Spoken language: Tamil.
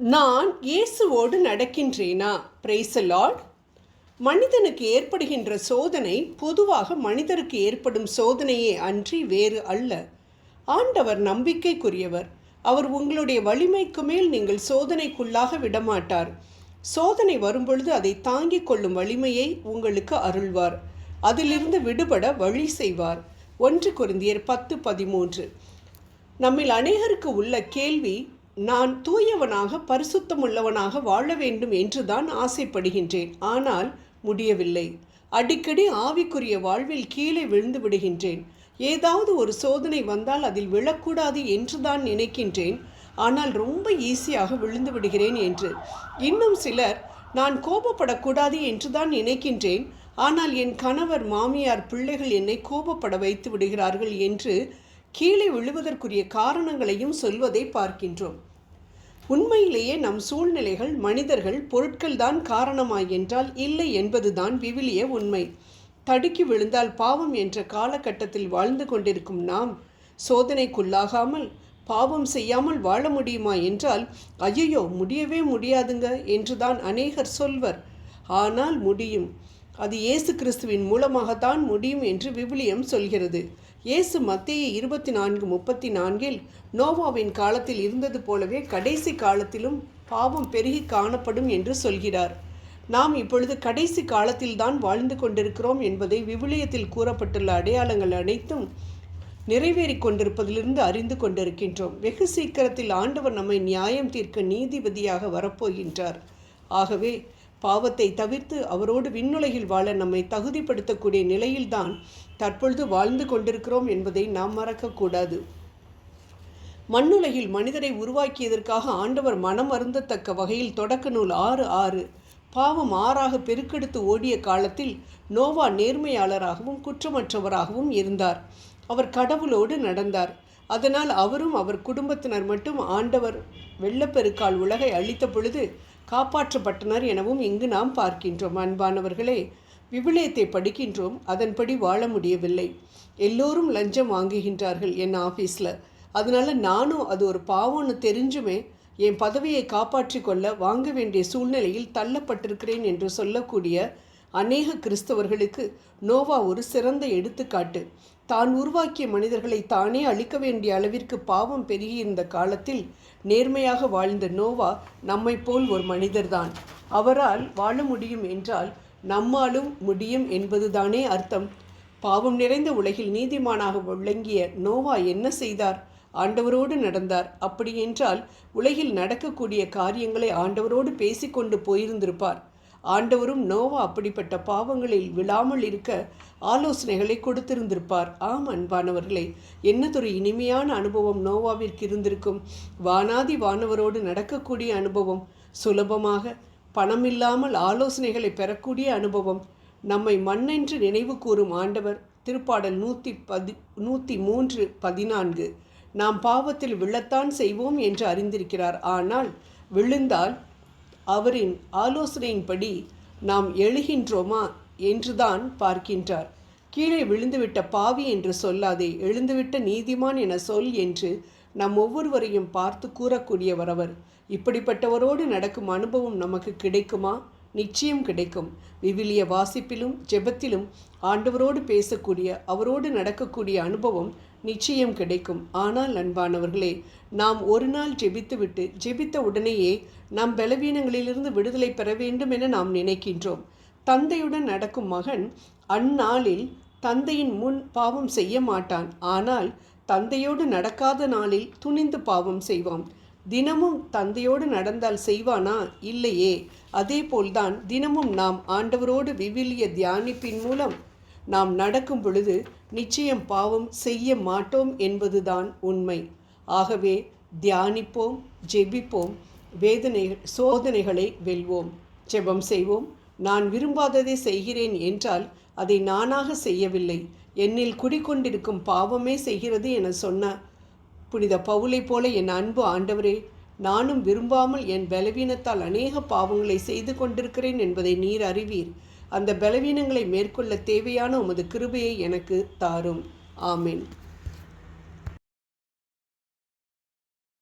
நான் இயேசுவோடு நடக்கின்றேனா? பிரைஸ் லார்ட் மனிதனுக்கு ஏற்படுகின்ற சோதனை பொதுவாக மனிதருக்கு ஏற்படும் சோதனையே அன்றி வேறு அல்ல. ஆண்டவர் நம்பிக்கைக்குரியவர். அவர் உங்களுடைய வலிமைக்கு மேல் நீங்கள் சோதனைக்குள்ளாக விடமாட்டார். சோதனை வரும்பொழுது அதை தாங்கிக் கொள்ளும் வலிமையை உங்களுக்கு அருள்வார். அதிலிருந்து விடுபட வழி செய்வார். ஒன்று குருந்தியர் பத்து பதிமூன்று. நம்மில் அநேகருக்கு உள்ள கேள்வி நான் தூயவனாக பரிசுத்தமுள்ளவனாக வாழ வேண்டும் என்றுதான் ஆசைப்படுகின்றேன். ஆனால் முடியவில்லை. அடிக்கடி ஆவிக்குரிய வாழ்வில் கீழே விழுந்து விடுகின்றேன். ஏதாவது ஒரு சோதனை வந்தால் அதில் விழக்கூடாது என்றுதான் நினைக்கின்றேன். ஆனால் ரொம்ப ஈஸியாக விழுந்து விடுகிறேன் என்று. இன்னும் சிலர் நான் கோபப்படக்கூடாது என்றுதான் நினைக்கின்றேன். ஆனால் என் கணவர் மாமியார் பிள்ளைகள் என்னை கோபப்பட வைத்து விடுகிறார்கள் என்று கீழே விழுவதற்குரிய காரணங்களையும் சொல்வதை பார்க்கின்றோம். உண்மையிலேயே நம் சூழ்நிலைகள் மனிதர்கள் பொருட்கள்தான் காரணமாய் என்றால் இல்லை என்பதுதான் விவிலிய உண்மை. தடுக்கி விழுந்தால் பாவம் என்ற காலகட்டத்தில் வாழ்ந்து கொண்டிருக்கும் நாம் சோதனைக்குள்ளாகாமல் பாவம் செய்யாமல் வாழ முடியுமா என்றால் ஐயோ முடியவே முடியாதுங்க என்றுதான் அநேகர் சொல்வர். ஆனால் முடியும். அது இயேசு கிறிஸ்துவின் மூலமாகத்தான் முடியும் என்று விவிலியம் சொல்கிறது. இயேசு மத்திய இருபத்தி நான்கு முப்பத்தி நான்கில் நோவாவின் காலத்தில் இருந்தது போலவே கடைசி காலத்திலும் பாவம் பெருகி காணப்படும் என்று சொல்கிறார். நாம் இப்பொழுது கடைசி காலத்தில்தான் வாழ்ந்து கொண்டிருக்கிறோம் என்பதை விவிலியத்தில் கூறப்பட்டுள்ள அடையாளங்கள் அனைத்தும் நிறைவேறி கொண்டிருப்பதிலிருந்து அறிந்து கொண்டிருக்கின்றோம். வெகு சீக்கிரத்தில் ஆண்டவர் நம்மை நியாயம் தீர்க்க நீதிபதியாக வரப்போகின்றார். ஆகவே பாவத்தை தவிர்த்து அவரோடு விண்ணுலகில் வாழ நம்மை தகுதிப்படுத்தக்கூடிய நிலையில்தான் தற்பொழுது வாழ்ந்து கொண்டிருக்கிறோம் என்பதை நாம் மறக்கக்கூடாது. மண்ணுலகில் மனிதரை உருவாக்கியதற்காக ஆண்டவர் மனம் அருந்தத்தக்க வகையில் தொடக்க நூல் ஆறு ஆறு பாவம் ஆறாக பெருக்கெடுத்து ஓடிய காலத்தில் நோவா நேர்மையாளராகவும் குற்றமற்றவராகவும் இருந்தார். அவர் கடவுளோடு நடந்தார். அதனால் அவரும் அவர் குடும்பத்தினர் மட்டும் ஆண்டவர் வெள்ளப்பெருக்கால் உலகை அழித்த பொழுது காப்பாற்றப்பட்டனர் எனவும் இங்கு நாம் பார்க்கின்றோம். அன்பானவர்களே விவிலியத்தை படிக்கின்றோம். அதன்படி வாழ முடியவில்லை. எல்லோரும் லஞ்சம் வாங்குகின்றார்கள் என் ஆஃபீஸில் அதனால் நானும் அது ஒரு பாவம்னு தெரிஞ்சுமே என் பதவியை காப்பாற்றி கொள்ள வாங்க வேண்டிய சூழ்நிலையில் தள்ளப்பட்டிருக்கிறேன் என்று சொல்லக்கூடிய அநேக கிறிஸ்தவர்களுக்கு நோவா ஒரு சிறந்த எடுத்துக்காட்டு. தான் உருவாக்கிய மனிதர்களை தானே அழிக்க வேண்டிய அளவிற்கு பாவம் பெருகியிருந்த காலத்தில் நேர்மையாக வாழ்ந்த நோவா நம்மை போல் ஒரு மனிதர்தான். அவரால் வாழ முடியும் என்றால் நம்மாலும் முடியும் என்பதுதானே அர்த்தம். பாவம் நிறைந்த உலகில் நீதிமானாக விளங்கிய நோவா என்ன செய்தார்? ஆண்டவரோடு நடந்தார். அப்படியென்றால் உலகில் நடக்கக்கூடிய காரியங்களை ஆண்டவரோடு பேசிக்கொண்டு போயிருந்திருப்பார். ஆண்டவரும் நோவா அப்படிப்பட்ட பாவங்களில் விழாமல் இருக்க ஆலோசனைகளை கொடுத்திருந்திருப்பார். ஆம் அன்பானவர்களே என்னதொரு இனிமையான அனுபவம் நோவாவிற்கு இருந்திருக்கும். வானாதி வானவரோடு நடக்கக்கூடிய அனுபவம் சுலபமாக பணமில்லாமல் ஆலோசனைகளை பெறக்கூடிய அனுபவம் நம்மை மண்ணென்று நினைவு கூறும் ஆண்டவர் திருப்பாடல் நூற்றி பதி நூற்றி மூன்று பதினான்கு. நாம் பாவத்தில் விழத்தான் செய்வோம் என்று அறிந்திருக்கிறார். ஆனால் விழுந்தால் அவரின் ஆலோசனையின்படி நாம் எழுகின்றோமா என்றுதான் பார்க்கின்றார். கீழே விழுந்துவிட்ட பாவி என்று சொல்லாதே எழுந்துவிட்ட நீதிமான் என சொல் என்று நம் ஒவ்வொருவரையும் பார்த்து கூறக்கூடியவர் அவர் இப்படிப்பட்டவரோடு நடக்கும் அனுபவம் நமக்கு கிடைக்குமா? நிச்சயம் கிடைக்கும். விவிலிய வாசிப்பிலும் ஜெபத்திலும் ஆண்டவரோடு பேசக்கூடிய அவரோடு நடக்கக்கூடிய அனுபவம் நிச்சயம் கிடைக்கும். ஆனால் அன்பானவர்களே நாம் ஒரு நாள் ஜெபித்துவிட்டு ஜெபித்த உடனேயே நம் பலவீனங்களிலிருந்து விடுதலை பெற வேண்டும் என நாம் நினைக்கின்றோம். தந்தையுடன் நடக்கும் மகன் அந்நாளில் தந்தையின் முன் பாவம் செய்ய மாட்டான். ஆனால் தந்தையோடு நடக்காத நாளில் துணிந்து பாவம் செய்வான். தினமும் தந்தையோடு நடந்தால் செய்வானா? இல்லையே. அதேபோல்தான் தினமும் நாம் ஆண்டவரோடு விவிலிய தியானிப்பின் மூலம் நாம் நடக்கும் பொழுது நிச்சயம் பாவம் செய்ய மாட்டோம் என்பதுதான் உண்மை. ஆகவே தியானிப்போம் ஜெபிப்போம் வேதனை சோதனைகளை வெல்வோம். ஜெபம் செய்வோம். நான் விரும்பாததை செய்கிறேன் என்றால் அதை நானாக செய்யவில்லை. என்னில் குடிக்கொண்டிருக்கும் பாவமே செய்கிறது என சொன்ன புனித பவுலை போல என் அன்பு ஆண்டவரே நானும் விரும்பாமல் என் பலவீனத்தால் அநேக பாவங்களை செய்து கொண்டிருக்கிறேன் என்பதை நீர் அறிவீர். அந்த பலவீனங்களை மேற்கொள்ள தேவையான உமது கிருபையை எனக்கு தாரும். ஆமேன்.